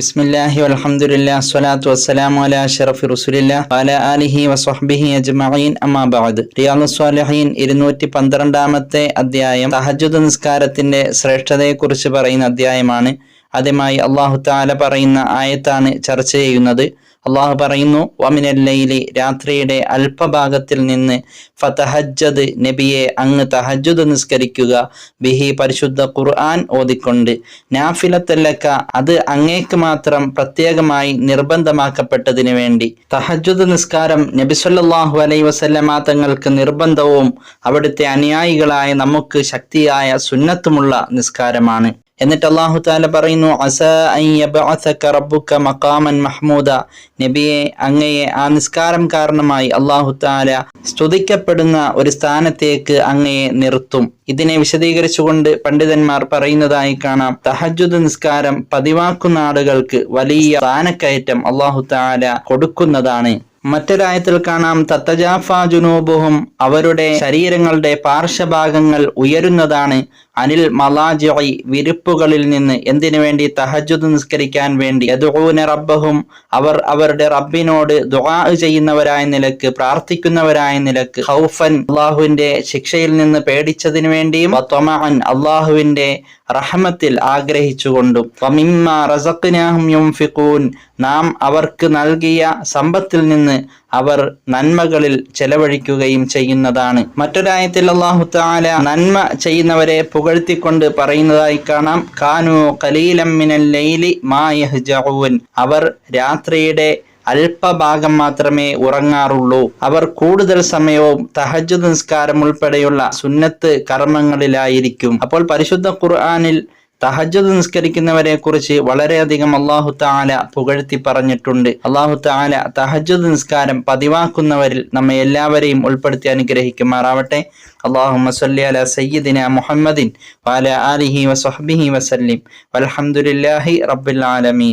ബിസ്മില്ലാഹി അലാ അജ്മഈൻ സ്വാലിഹീൻ ഇരുന്നൂറ്റി പന്ത്രണ്ടാമത്തെ അധ്യായം സഹജുദ് നിസ്കാരത്തിന്റെ ശ്രേഷ്ഠതയെ കുറിച്ച് പറയുന്ന അധ്യായമാണ്. ആദ്യമായി അള്ളാഹു താല പറയുന്ന ആയത്താണ് ചർച്ച ചെയ്യുന്നത്. അള്ളാഹു പറയുന്നു വമിനല്ലയിലെ രാത്രിയുടെ അല്പഭാഗത്തിൽ നിന്ന് ഫതഹജ്ജദ് നബിയെ അങ്ങ് തഹജ്ജുദ് നിസ്കരിക്കുക. ബിഹി പരിശുദ്ധ ഖുർആൻ ഓതിക്കൊണ്ട്. നാഫിലത്തല്ലക്ക അത് അങ്ങേക്ക് മാത്രം പ്രത്യേകമായി നിർബന്ധമാക്കപ്പെട്ടതിന് വേണ്ടി. തഹജ്ജുദ് നിസ്കാരം നബിസല്ലാഹു അലൈ വസല്ലമ തങ്ങൾക്ക് നിർബന്ധവും അവിടുത്തെ അനുയായികളായ നമുക്ക് ശക്തിയായ സുന്നത്തുമുള്ള നിസ്കാരമാണ്. എന്നിട്ട് അള്ളാഹു താല പറയുന്നു അസ മക്കാമൻ മഹ്മൂദ. നബിയെ അങ്ങയെ ആ നിസ്കാരം കാരണമായി അള്ളാഹു താല സ്തുതിക്കപ്പെടുന്ന ഒരു സ്ഥാനത്തേക്ക് അങ്ങയെ നിർത്തും. ഇതിനെ വിശദീകരിച്ചുകൊണ്ട് പണ്ഡിതന്മാർ പറയുന്നതായി കാണാം തഹജുദ് നിസ്കാരം പതിവാക്കുന്ന ആളുകൾക്ക് വലിയ സ്ഥാനക്കയറ്റം അള്ളാഹു താല കൊടുക്കുന്നതാണ്. മറ്റൊരായത്തിൽ കാണാം തത്തജാഫാ ജുനൂബുഹും അവരുടെ ശരീരങ്ങളുടെ പാർശ്വഭാഗങ്ങൾ ഉയരുന്നതാണ്. അനിൽ മലാജി വിരിപ്പുകളിൽ നിന്ന് എന്തിനു വേണ്ടി തഹജുദ് നിസ്കരിക്കാൻ വേണ്ടി? യദുഊന റബ്ബഹും അവർ അവരുടെ റബ്ബിനോട് ദുആ ചെയ്യുന്നവരായ നിലയ്ക്ക് പ്രാർത്ഥിക്കുന്നവരായ നിലയ്ക്ക് ഹൗഫൻ അള്ളാഹുവിന്റെ ശിക്ഷയിൽ നിന്ന് പേടിച്ചതിനു വേണ്ടിയും അള്ളാഹുവിന്റെ റഹമത്തിൽ ആഗ്രഹിച്ചുകൊണ്ടും വമിമ്മ റസഖ്നാഹും നാം അവർക്ക് നൽകിയ സമ്പത്തിൽ നിന്ന് അവർ നന്മകളിൽ ചെലവഴിക്കുകയും ചെയ്യുന്നതാണ്. മറ്റൊരായത്തിൽ അള്ളാഹു താല നന്മ ചെയ്യുന്നവരെ പുകഴ്ത്തിക്കൊണ്ട് പറയുന്നതായി കാണാം കാനു മിനൽ ലൈലി മാ യഹ്ജഊൻ അവർ രാത്രിയുടെ അല്പഭാഗം മാത്രമേ ഉറങ്ങാറുള്ളൂ. അവർ കൂടുതൽ സമയവും തഹജ് നിസ്കാരം ഉൾപ്പെടെയുള്ള സുന്നത്ത് കർമ്മങ്ങളിലായിരിക്കും. അപ്പോൾ പരിശുദ്ധ ഖുർആാനിൽ തഹജ്ജുദ് നിസ്കരിക്കുന്നവരെ കുറിച്ച് വളരെയധികം അള്ളാഹു താല പുകഴ്ത്തി പറഞ്ഞിട്ടുണ്ട്. അള്ളാഹു താല തഹജ്ജുദ് നിസ്കാരം പതിവാക്കുന്നവരിൽ നമ്മെ എല്ലാവരെയും ഉൾപ്പെടുത്തി അനുഗ്രഹിക്കുമാറാവട്ടെ. അള്ളാഹു മസല്ലി അല സയ്യിദിന മുഹമ്മദിൻ വാല അലിഹി വസ്ഹബിഹി വസല്ലിം. വൽഹംദുലില്ലാഹി റബ്ബിൽ ആലമീൻ.